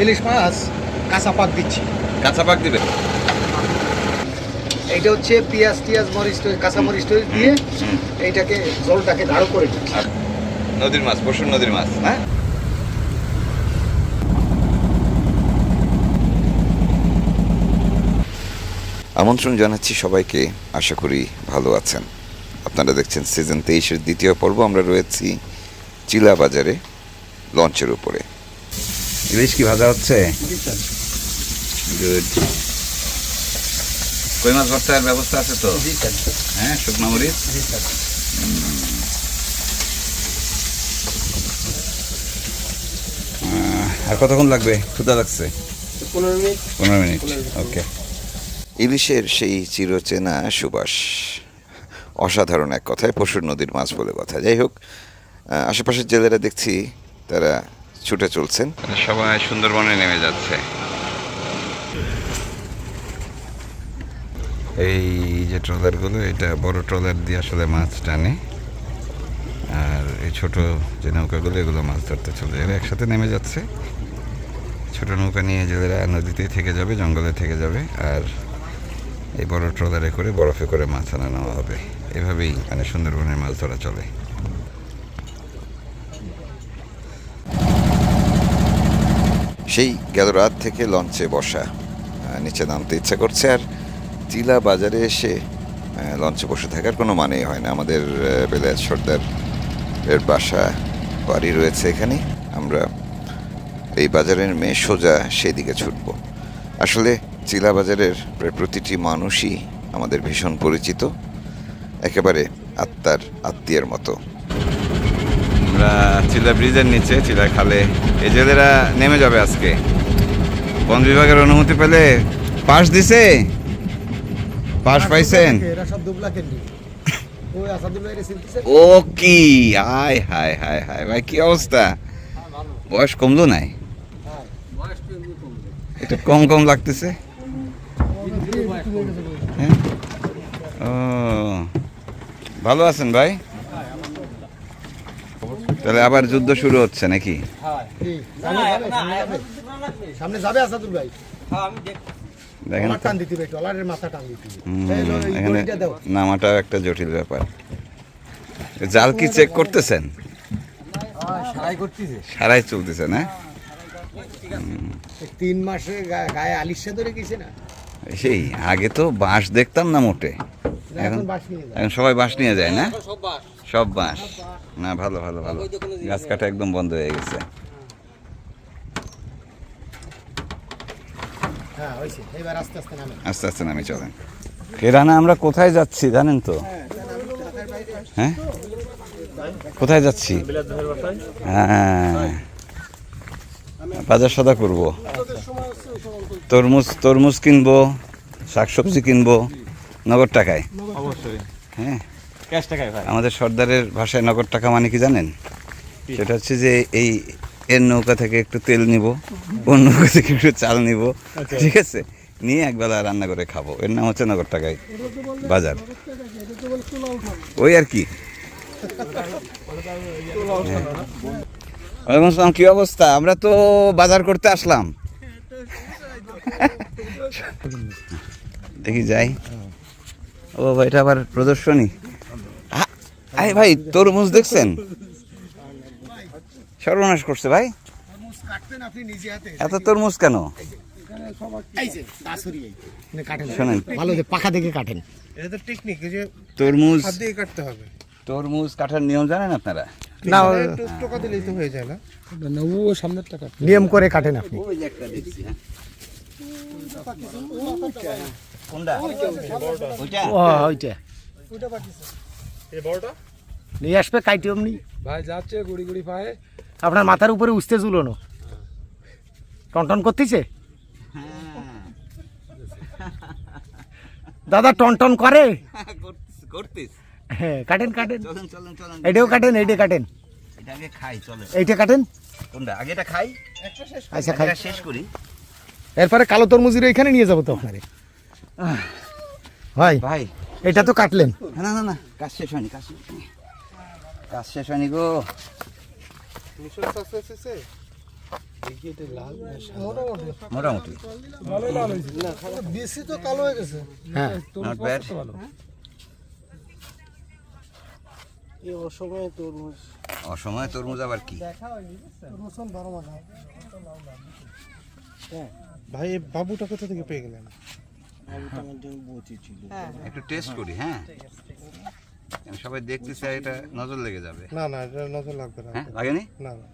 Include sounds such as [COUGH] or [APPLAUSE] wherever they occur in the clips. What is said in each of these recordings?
ইলিশ মাছ কাঁচা পাক দিচ্ছি। কাঁচা পাক দিবে এইটা হচ্ছে পেঁয়াজ টিয়াজ মরিচ কাঁচা মরিচ টরিচ দিয়ে এইটাকে জলটাকে গাঢ় করে দিচ্ছি। নদীর মাছ পশুর নদীর মাছ। হ্যাঁ? আমন্ত্রণ জানাচ্ছি সবাইকে। আশা করি ভালো আছেন। আপনারা দেখছেন সিজন তেইশের দ্বিতীয় পর্ব। আমরা রয়েছি চিলা বাজারে লঞ্চের উপরে। ইলিশ কি ভাজা হচ্ছে? গুড কই মাছ ভর্তার ব্যবস্থা আছে তো? হ্যাঁ শুকনো মরিচ? আর কতক্ষণ লাগবে? ক্ষুদা লাগছে? পনেরো মিনিট। পনেরো মিনিট ওকে। ইলিশের সেই চিরচেনা সুবাস। অসাধারণ এক কথায় পশুর নদীর মাছ বলে কথা। যাই হোক আশেপাশের জেলেরা দেখছি তারা ছুটে চলছেন। সবাই সুন্দরবনে নেমে যাচ্ছে। এই যে ট্রলারগুলো এটা বড় ট্রলার দিয়ে আসলে মাছ টানে। আর এই ছোট যে নৌকাগুলো এগুলো মাছ ধরতে চলে এরা একসাথে নেমে যাচ্ছে। ছোট নৌকা নিয়ে জেলেরা নদীতেই থেকে যাবে জঙ্গলে থেকে যাবে। আর এই বড় ট্রলারে করে বরফে করে মাছ আনা নেওয়া হবে। এভাবেই মানে সুন্দরবনের মাছ ধরা চলে। সেই গেল রাত থেকে লঞ্চে বসা। নিচে নামতে ইচ্ছা করছে আর চিলা বাজারে এসে লঞ্চে বসে থাকার কোনো মানেই হয় না। আমাদের আহ, সর্দার এর বাসা বাড়ি রয়েছে এখানে। আমরা এই বাজারের মেয়ে সোজা সেদিকে ছুটব। আসলে চিলা বাজারের প্রায় প্রতিটি মানুষই আমাদের ভীষণ পরিচিত। একেবারে আত্মার আত্মীয়ের মতো। আমরা চিলা ব্রিজের নিচে চিলা খালে। এই জেলেরা নেমে যাবে আজকে। বন বিভাগের অনুমতি পেলে পাস দিছে? পাস পাইছেন? এর চিনতেছে? ও কি? হায় হায় হায় হায় ভাই কি অবস্থা? বয়স কমলো নাই? একটু কম কম লাগতেছে। হ্যাঁ? ও ভালো আছেন ভাই? তাহলে আবার যুদ্ধ শুরু হচ্ছে নাকি? সামনে যাবে, সামনে যাবে? সামনে যাবে আসাদুল ভাই? দেখেন টান দিতে হবে টলারের মাথা টান দিতে এখানে নামাটাও একটা জটিল ব্যাপার। জাল কি চেক করতেছেন? সারাই করতেছে। সারাই চলতেছে না? তিন মাসে গায়ে আলিশা ধরে গেছে না? সেই আগে তো বাঁশ দেখতাম না মোটে। এখন এখন সবাই বাঁশ নিয়ে যায় না? সব বাঁশ। না ভালো ভালো ভালো। গাছ কাটা একদম বন্ধ হয়ে গেছে। হ্যাঁ আস্তে আস্তে নামে। চলেন। কেরানা আমরা কোথায় যাচ্ছি জানেন তো? হ্যাঁ? কোথায় যাচ্ছি? হ্যাঁ। বাজার সদা করব। তরমুজ তরমুজ কিনবো শাকসবজি কিনবো। নগদ টাকায়? অবশ্যই। হ্যাঁ। ক্যাশ টাকায় ভাই। আমাদের সর্দারের ভাষায় নগদ টাকা মানে কি জানেন? সেটা হচ্ছে যে এই এর নৌকা থেকে একটু তেল নিব ওর নৌকা থেকে একটু চাল নিব ঠিক আছে? নিয়ে একবেলা রান্না করে খাব। এর নাম হচ্ছে নগদ টাকায় বাজার। ওই আর কি। ওয়ালাইকুম আসসালাম কি অবস্থা? আমরা তো বাজার করতে আসলাম। দেখি যাই। ও ভাই এটা আবার প্রদর্শনী? আ- আরে ভাই তরমুজ দেখছেন? সর্বনাশ করছে ভাই। কাটতেন আপনি নিজে এত তরমুজ কেন? যে মানে শোনেন। ভালো যে পাখা দেখে কাটেন। এটা তো টেকনিক যে তরমুজ দিয়ে কাটতে হবে। তরমুজ কাটার নিয়ম জানেন আপনারা? না একটু টোকা দিলেই তো হয়ে যায় না। নিয়ম করে কাটেন আপনি। কোনটা? ওইটা। ও ওইটা নিয়ে আসবে কাইটি অমনি। ভাই যাচ্ছে গুড়ি গুড়ি পায়ে। আপনার মাথার উপরে উঠতে ঝুলোনো। টনটন করতেছে? দাদা টনটন করে? করতিস করতিস হ্যাঁ কাটেন কাটেন। এইটাও কাটেন এইটা কাটেন। এটা আগে খাই চলে এইটা কাটেন। কোনটা আগে এটা খাই আচ্ছা খাই। শেষ করি এরপরে কালো তরমুজির এখানে নিয়ে যাব তো আপনারে। ভাই ভাই। এটা তো কাটলেন। না না না কাজ শেষ হয়নি কাজ শেষ হয়নি। কাজ শেষ হয়নি গো। মোটামুটি। বেশি তো কালো হয়ে। গেছে হ্যাঁ নট ব্যাড অসময়ে তরমুজ অসময়ে তরমুজ আবার কি? ভাই বাবুটা কোথা থেকে পেয়ে গেলেন? একটু টেস্ট করি হ্যাঁ? সবাই দেখতে চাই এটা নজর লেগে যাবে। না না এটা নজর লাগবে না। হ্যাঁ লাগেনি? না না।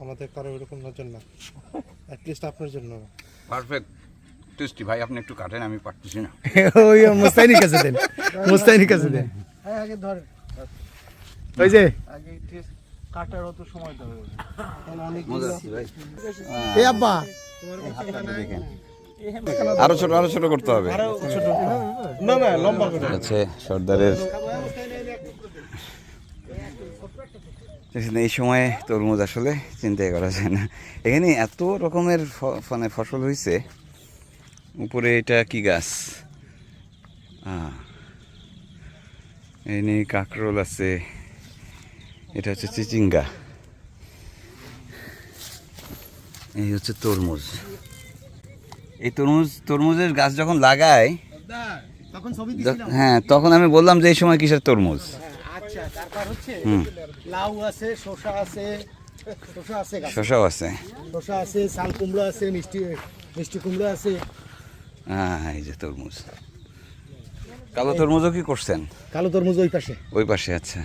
আমাদের কারও এরকম নজর না। অ্যাটলিস্ট আপনার জন্য। পারফেক্ট টেস্টি ভাই আপনি একটু কাটেন আমি পারতেছি না। [LAUGHS] ওই মুস্তাইনি কাছে দেন। মুস্তাইনি কাছে দেন। আগে ধরেন ওই যে। আগে কাটার অত সময় দেবে অনেক মজা আছে ভাই। এ আব্বা। দেখেন। আরও ছোট আরও ছোট করতে হবে। না না লম্বা আছে সর্দারের। এই সময়ে তরমুজ আসলে চিন্তাই করা যায় না। এখানে এত রকমের মানে ফসল হয়েছে উপরে এটা কি গাছ? নিয়ে কাঁকরোল আছে। এটা হচ্ছে চিচিঙ্গা। এই হচ্ছে তরমুজ। এই তরমুজ তরমুজের গাছ যখন লাগায় তখন হ্যাঁ তখন আমি বললাম যে এই সময় কিসের তরমুজ? আচ্ছা হুম। লাউ আছে শসা আছে শসা আছে। আছে। শসা আছে শাল কুমড়ো আছে মিষ্টি মিষ্টি কুমড়ো আছে। হ্যাঁ এই যে তরমুজ। কালো তরমুজও কি করছেন? কালো তরমুজ ওই পাশে। ওই পাশে আচ্ছা।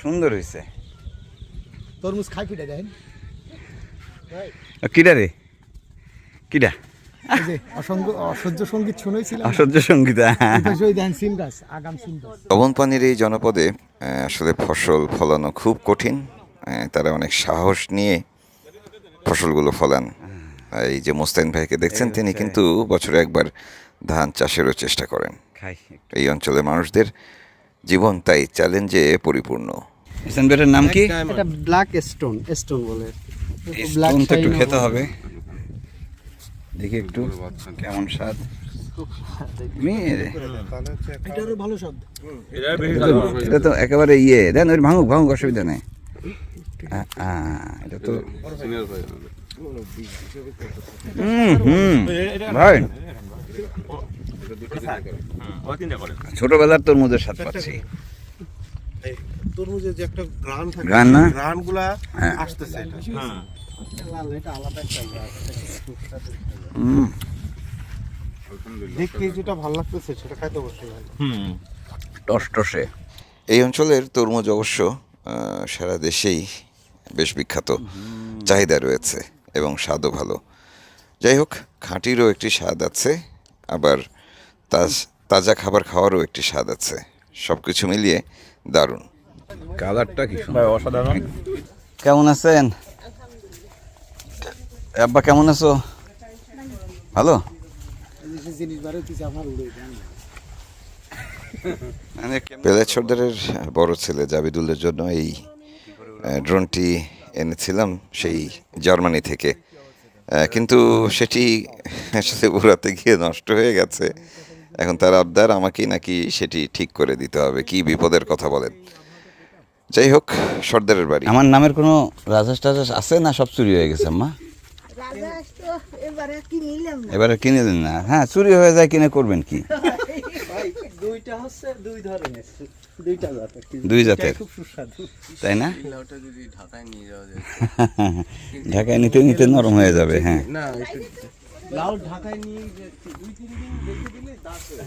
সুন্দর হয়েছে। তরমুজ খাই কিটা দেন কিডা রে? কিডা? গাছ লবণ পানির এই জনপদে আসলে ফসল ফলানো খুব কঠিন তারা অনেক সাহস নিয়ে ফসলগুলো ফলান। এই যে মোস্তাইন ভাইকে দেখছেন তিনি কিন্তু বছরে একবার ধান চাষেরও চেষ্টা করেন। এই অঞ্চলের মানুষদের জীবন তাই চ্যালেঞ্জে পরিপূর্ণ। ইসানবেটের নাম কি? এটা ব্ল্যাক স্টোন স্টোন বলে। স্টোনটা একটু খেতে হবে। দেখি একটু কেমন স্বাদ। [LAUGHS] এটা তো একেবারে ইয়ে। দেন ওই ভাঙুক ভাঙুক অসুবিধা নেই। আ, আ, এটা তো হুম হুম। ভাই। ছোটবেলার তোর মধ্যে স্বাদ পাচ্ছি। এই তরমুজের যে একটা গ্রান থাকে গ্রান না? গ্রানগুলা হ্যাঁ। আসতেছে এটা এটা আলাদা একটা গাছ। হুম দেখতে যেটা ভালো লাগতেছে সেটা খাইতে অবশ্যই ভালো। টসটসে। এই অঞ্চলের তরমুজ অবশ্য সারা দেশেই বেশ বিখ্যাত। চাহিদা রয়েছে এবং স্বাদও ভালো। যাই হোক খাঁটিরও একটি স্বাদ আছে আবার তাজ তাজা খাবার খাওয়ারও একটি স্বাদ আছে। সব কিছু মিলিয়ে দারুণ। কালারটা কি অসাধারণ। কেমন আছেন? আব্বা কেমন আছো? ভালো? সর্দারের বড় ছেলে জাবিদুলের জন্য এই ড্রোনটি এনেছিলাম সেই জার্মানি থেকে। কিন্তু সেটি আসলে উড়াতে গিয়ে নষ্ট হয়ে গেছে। এখন তার আবদার আমাকেই নাকি সেটি ঠিক করে দিতে হবে কি বিপদের কথা বলেন। যাই হোক সর্দারের বাড়ি। আমার নামের কোনো রাজাস টাজাস আছে না সব চুরি হয়ে গেছে আম্মা? এবারে কি নিলাম না। এবারে কিনে দেন না। হ্যাঁ চুরি হয়ে যায় কিনে করবেন কি? দুইটা হচ্ছে দুই ধরনের। দুইটা জাতের। দুই জাতের। খুব সুস্বাদু। তাই না? [LAUGHS] ঢাকায় নিতে নিতে নরম হয়ে যাবে হ্যাঁ। না লাউ ঢাকায় নিয়ে দুই তিন দিন রেখে দিলে দাঁত হয়ে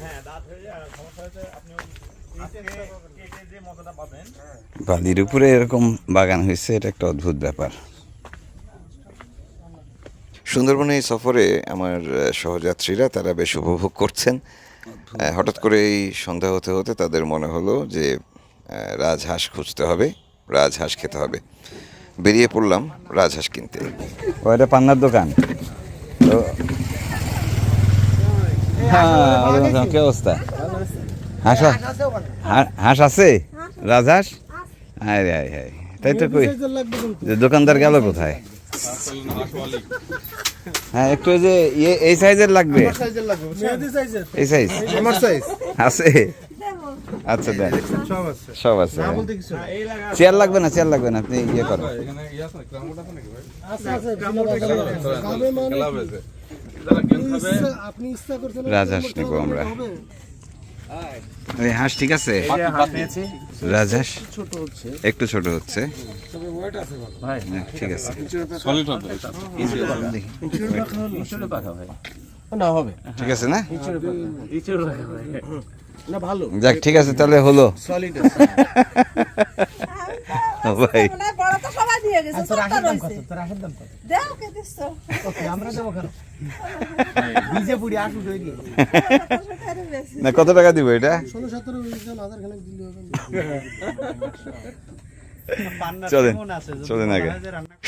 বালির উপরে এরকম বাগান হয়েছে এটা একটা অদ্ভুত ব্যাপার। সুন্দরবনে এই সফরে আমার সহযাত্রীরা তারা বেশ উপভোগ করছেন। হঠাৎ করে এই সন্ধ্যা হতে হতে তাদের মনে হলো যে রাজহাঁস খুঁজতে হবে রাজহাঁস খেতে হবে। বেরিয়ে পড়লাম রাজহাঁস কিনতে। ও এটা পান্নার দোকান? তো হ্যাঁ কি অবস্থা? হাঁস হা- হাঁস আছে? রাজহাঁস? হায় রে হায় হায় তাই তো কই? দোকানদার গেল কোথায়? হ্যাঁ একটু এই যে ইয়ে এই সাইজের লাগবে? সাইজের লাগবে সাইজের? এই সাইজ? আমার সাইজ। আছে? আচ্ছা দেন। সব আছে। সব আছে না বলতে কিছু না। চেয়ার লাগবে না? চেয়ার লাগবে না? আপনি ইয়ে করেন। আপনি ইচ্ছা রাজহাঁস নেব আমরা। এই হাঁস ঠিক আছে? রাজহাঁস? একটু ছোট হচ্ছে। ঠিক আছে। না হবে। ঠিক আছে না? না ভালো। যাক ঠিক আছে তাহলে হলো। [LAUGHS] ভাই। দিয়ে গেছে ছোটটা রয়েছে। দাও কে দিচ্ছ আমরা দেবো কেন? পুরি আসু ছোটটারে বেশি না কত টাকা দিব এটা? ষোলো সতেরো জন হাজার খানেক দিলে হবে চলেন চলেন আগে।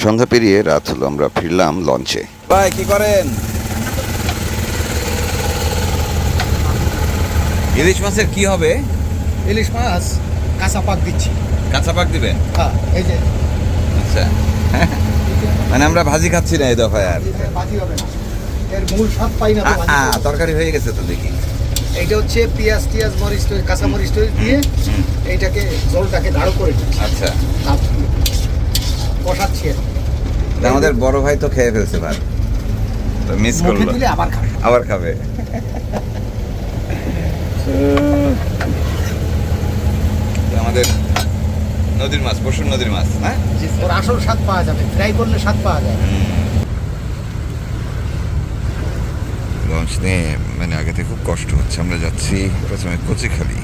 সন্ধ্যা পেরিয়ে রাত হলো আমরা ফিরলাম লঞ্চে ভাই কি করেন? ইলিশ মাছের কি হবে? ইলিশ মাছ কাঁচা পাক দিচ্ছি। কাঁচা পাক দিবেন? হ্যাঁ এই যে। আচ্ছা। [LAUGHS] মানে আমরা ভাজি খাচ্ছি না এই দফায় আর। এর মূল স্বাদ পাই না। তরকারি হয়ে গেছে তো দেখি। হচ্ছে পেঁয়াজ টিয়াজ মরিচ টরিচ কাঁচা মরিচ টরিচ দিয়ে এইটাকে জলটাকে গাঢ় করে আচ্ছা। কষাচ্ছি আমাদের বড় ভাই তো খেয়ে ফেলছে ভাত। তো মিস করল। আবার খাবে। আবার খাবে। [LAUGHS] আমাদের নদীর মাছ পশুর নদীর মাছ হ্যাঁ ওর আসল স্বাদ পাওয়া যাবে ফ্রাই করলে স্বাদ পাওয়া যায়। লঞ্চ নিয়ে মানে আগে থেকে খুব কষ্ট হচ্ছে। আমরা যাচ্ছি প্রথমে কচিখালি।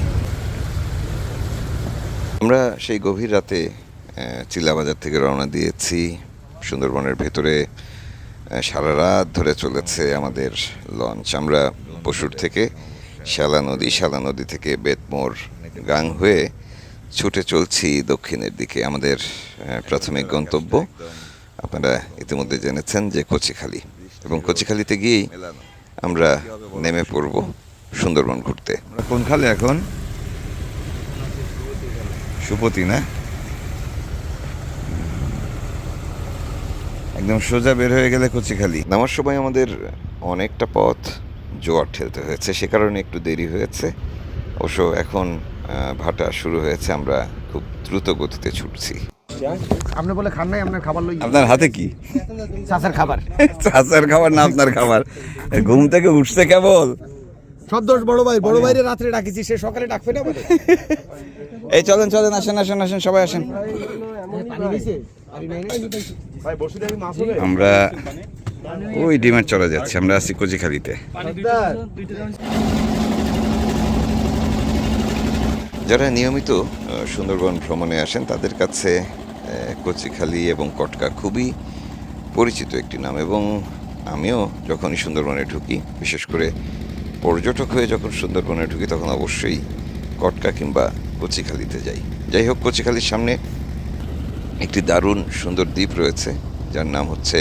আমরা সেই গভীর রাতে চিলাবাজার থেকে রওনা দিয়েছি। সুন্দরবনের ভেতরে সারা রাত ধরে চলেছে আমাদের লঞ্চ। আমরা পশুর থেকে শ্যালা নদী শ্যালা নদী থেকে বেতমোর গাং হয়ে ছুটে চলছি দক্ষিণের দিকে। আমাদের প্রাথমিক গন্তব্য আপনারা ইতিমধ্যে জেনেছেন যে কচিখালি। এবং কচিখালিতে গিয়েই আমরা নেমে পড়ব সুন্দরবন ঘুরতে। কোন খালে এখন? সুপতি না? একদম সোজা বের হয়ে গেলে কচিখালি। নামার সময় আমাদের অনেকটা পথ জোয়ার ঠেলতে হয়েছে সে কারণে একটু দেরি হয়েছে। অবশ্য এখন ভাটা শুরু হয়েছে আমরা খুব দ্রুত গতিতে ছুটছি। আপনি বলে খান নাই আপনার খাবার লই আপনার হাতে কি? চাষের খাবার। চাচার খাবার না আপনার খাবার? ঘুম থেকে উঠছে কেবল। সব দোষ বড় ভাই বড় ভাইরে রাত্রে ডাকিছি সে সকালে ডাকবে না বলে। এই চলেন চলেন আসেন আসেন আসেন সবাই আসেন। আমরা ওই ডিমের চলে যাচ্ছি আমরা আছি কচিখালিতে যারা নিয়মিত সুন্দরবন ভ্রমণে আসেন, তাদের কাছে কচিখালি এবং কটকা খুবই পরিচিত একটি নাম এবং আমিও যখনই সুন্দরবনে ঢুকি, বিশেষ করে পর্যটক হয়ে যখন সুন্দরবনে ঢুকি, তখন অবশ্যই কটকা কিংবা কচিখালিতে যাই। যাই হোক, কচিখালির সামনে একটি দারুণ সুন্দর দ্বীপ রয়েছে, যার নাম হচ্ছে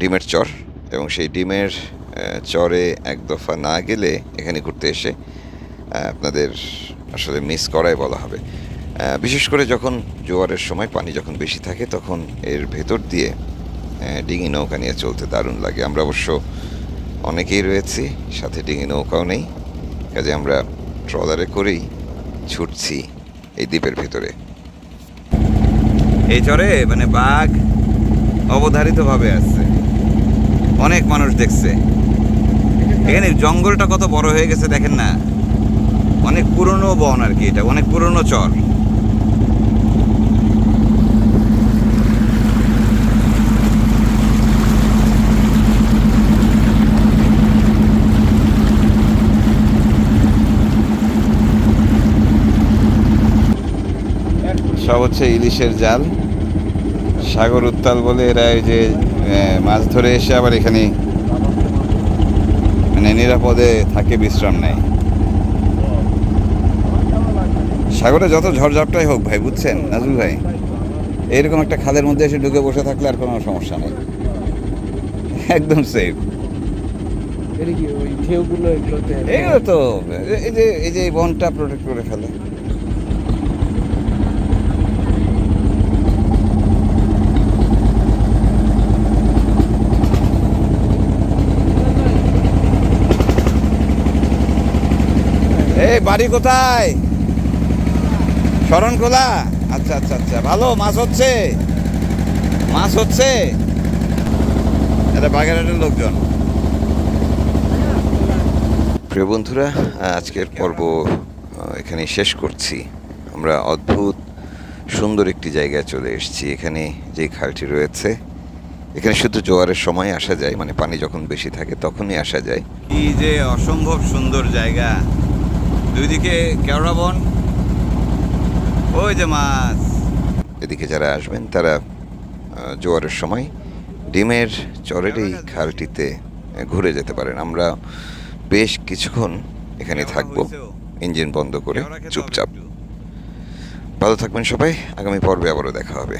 ডিমের চর এবং সেই ডিমের চরে এক দফা না গেলে এখানে ঘুরতে এসে আপনাদের আসলে মিস করাই বলা হবে। বিশেষ করে যখন জোয়ারের সময় পানি যখন বেশি থাকে, তখন এর ভেতর দিয়ে ডিঙি নৌকা নিয়ে চলতে দারুণ লাগে। আমরা অবশ্য অনেকেই রয়েছি, সাথে ডিঙি নৌকাও নেই। কাজে আমরা ট্রলারে করেই ছুটছি এই দ্বীপের ভেতরে। এই চরে মানে বাঘ অবধারিতভাবে আসছে। অনেক মানুষ দেখছে। এখানে জঙ্গলটা কত বড় হয়ে গেছে দেখেন না? অনেক পুরনো বন আর কি এটা, অনেক পুরনো চর। সব হচ্ছে ইলিশের জাল। সাগর উত্তাল বলে এরা এই যে মাছ ধরে এসে আবার এখানে মানে নিরাপদে থাকে, বিশ্রাম নেয়। সাগরে যত ঝড়ঝাপটাই হোক ভাই বুঝছেন? নাজুল ভাই এইরকম একটা খালের মধ্যে এসে ঢুকে বসে থাকলে আর কোনো সমস্যা নেই। একদম সেফ এগুলো তো এই যে এই যে বনটা প্রোটেক্ট করে ফেলে। এই বাড়ি কোথায়? শরণখোলা? আচ্ছা আচ্ছা আচ্ছা। ভালো মাছ হচ্ছে। মাছ হচ্ছে। এটা বাগেরহাটের লোকজন। প্রিয় বন্ধুরা আজকের পর্ব এখানে শেষ করছি। আমরা অদ্ভুত সুন্দর একটি জায়গায় চলে এসেছি। এখানে যে খালটি রয়েছে এখানে শুধু জোয়ারের সময় আসা যায় মানে পানি যখন বেশি থাকে তখনই আসা যায়। কি যে অসম্ভব সুন্দর জায়গা। দুই দিকে কেওড়া বন ওই যে মাছ। এদিকে যারা আসবেন তারা জোয়ারের সময় ডিমের চরের এই খালটিতে ঘুরে যেতে পারেন। আমরা বেশ কিছুক্ষণ এখানে থাকব। ইঞ্জিন বন্ধ করে চুপচাপ। ভালো থাকবেন সবাই। আগামী পর্বে আবারও দেখা হবে।